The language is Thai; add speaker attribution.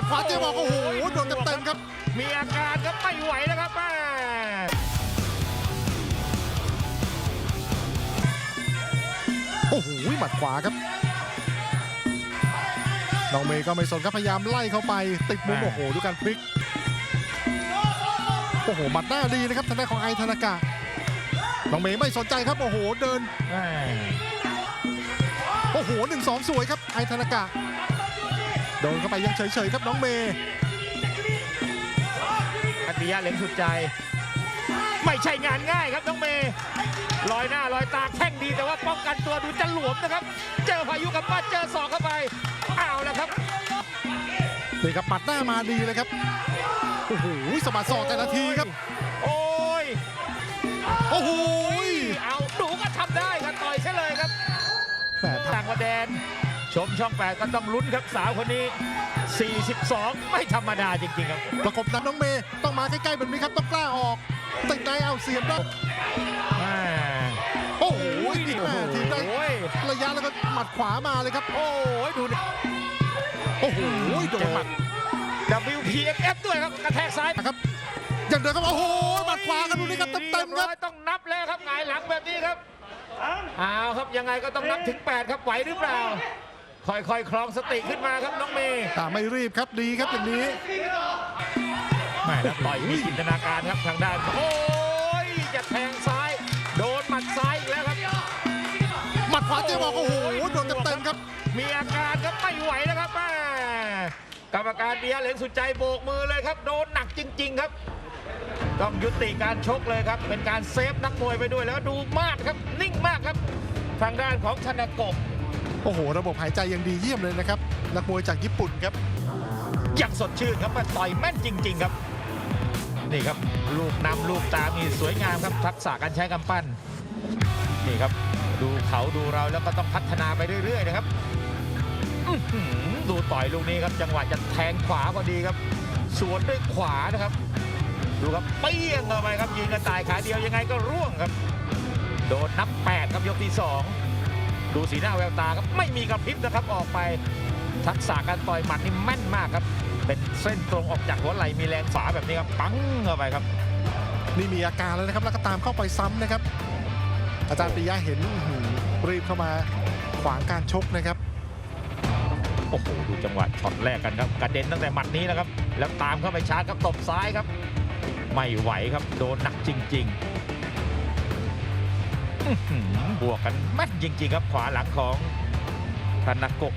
Speaker 1: มัดขวาเจบอกโอ้โหโดนเต็มๆครับ
Speaker 2: มีอาการครับไม่ไหวแล้วครับแม่
Speaker 1: โอ้โหหมัดขวาครับน้องเมย์ก็ไม่สนครับพยายามไล่เข้าไป ติดมุมโอ้โหดูการพลิกโอ้โหหมัดหน้าดีนะครับทางด้านของไอธนากะน้องเมย์ไม่สนใจครับโอ้โหเดิน
Speaker 2: แม่
Speaker 1: โอ้โหหนึ่งสองสวยครับไอธนากะ โดนเข้าไปยังเฉยๆครับน้องเมย์
Speaker 2: อัติยะเหล็งสุดใจ ไม่ใช่งานง่ายครับน้องเมย์ลอยหน้าลอยตาแข้งดีแต่ว่าป้องกันตัวดูจะหลวมนะครับ เจอพายุกับป้าเจอศอกเข้าไปเอาแล้วครับ
Speaker 1: นี่ครับหมัดหน้ามาดีเลยครับโอ้โหสะบัดศอกแต่ละทีครับ
Speaker 2: โอ้ย
Speaker 1: โอ้โห
Speaker 2: เอาดูก็ทำได้ครับต่อยใช่เลยครับ
Speaker 1: แหม
Speaker 2: ต่างประแดน ชมช่องแปดก็ต้องลุ้นครับสาวคนนี้ 42 ไม่ธรรมดาจริงๆครับ
Speaker 1: ประกบนั้นน้องเมย์ต้องมาใกล้ๆแบบนี้ครับต้องกล้าออกติดในเอาเสียบได้
Speaker 2: แม่
Speaker 1: โอ้โห
Speaker 2: โอ้ย
Speaker 1: แหม่ทีมได้
Speaker 2: โอ้ย
Speaker 1: ระยะแล้วก็หมัดขวามาเลยครับ
Speaker 2: โอ้ยดูดิ
Speaker 1: โอ้โหโด
Speaker 2: เจอนหมัด WPFF ด้วยครับกระแทกซ้าย
Speaker 1: ครับยังเดินครับโอ้โหหมัดขวาครับดูนี่ครับเต็มๆครับ
Speaker 2: ยต้องนับแล้วครับหงายหลังแบบนี้ครับเอาครับยังไงก็ต้องนับถึง 8 ครับไหวหรือเปล่า ค่อยๆคลองสติขึ้นมาครับน้องเมย์
Speaker 1: แต่ไม่รีบครับดีครับอย่างนี้
Speaker 2: ไม่แล้วต่อยมีจินตนาการครับทางด้านโอ้ยจะแทงซ้าย โดนหมัดซ้ายอีกแล้วครับ
Speaker 1: หมัดขวาเจบอกโอ้โหโดนเต็มๆครับ
Speaker 2: มีอาการครับไม่ไหวแล้วครับแม่กรรมการเบียร์เหลนสุดใจโบกมือเลยครับ โดนหนักจริง ๆครับ ต้องยุติการชกเลยครับ เป็นการเซฟนักมวยไปด้วยแล้วดูมากครับนิ่งมากครับ ทางด้านของชนกบ
Speaker 1: โอ้โห ระบบหายใจยังดีเยี่ยมเลยนะครับ นักมวยจากญี่ปุ่นครับ
Speaker 2: ยังสดชื่นครับมาต่อยแม่นจริง ๆครับ นี่ครับลูกนำลูกตามีสวยงามครับทักษะการใช้กำปั้น นี่ครับ ดูเขาดูเราแล้วก็ต้องพัฒนาไปเรื่อย ๆ นะครับดูต่อยลูกนี้ครับ จังหวะจะแทงขวาพอดีครับ สวนด้วยขวานะครับ ดูครับเปี้ยงเข้าไปครับยิงกระต่ายขาเดียวยังไงก็ร่วงครับ โดนนับแปดครับยกที่สอง ดูสีหน้าแววตาครับไม่มีกระพริบนะครับออกไปทักษะการต่อยหมัดนี่แม่นมากครับ เป็นเส้นตรงออกจากหัวไหล่มีแรงฝาแบบนี้ครับปังเข้าไปครับ
Speaker 1: นี่มีอาการแล้วนะครับแล้วก็ตามเข้าไปซ้ำนะครับ อาจารย์ปิยะเห็นอื้อหือรีบเข้ามาขวางการชกนะครับ
Speaker 2: โอ้โหดูจังหวะช็อตแรกกันครับกระเด็นตั้งแต่หมัดนี้นะครับ แล้วตามเข้าไปชาร์จครับตบซ้ายครับ ไม่ไหวครับโดนหนักจริงๆอื้อหือ บวกกันแม่นจริงๆครับขวาหลังของธนกก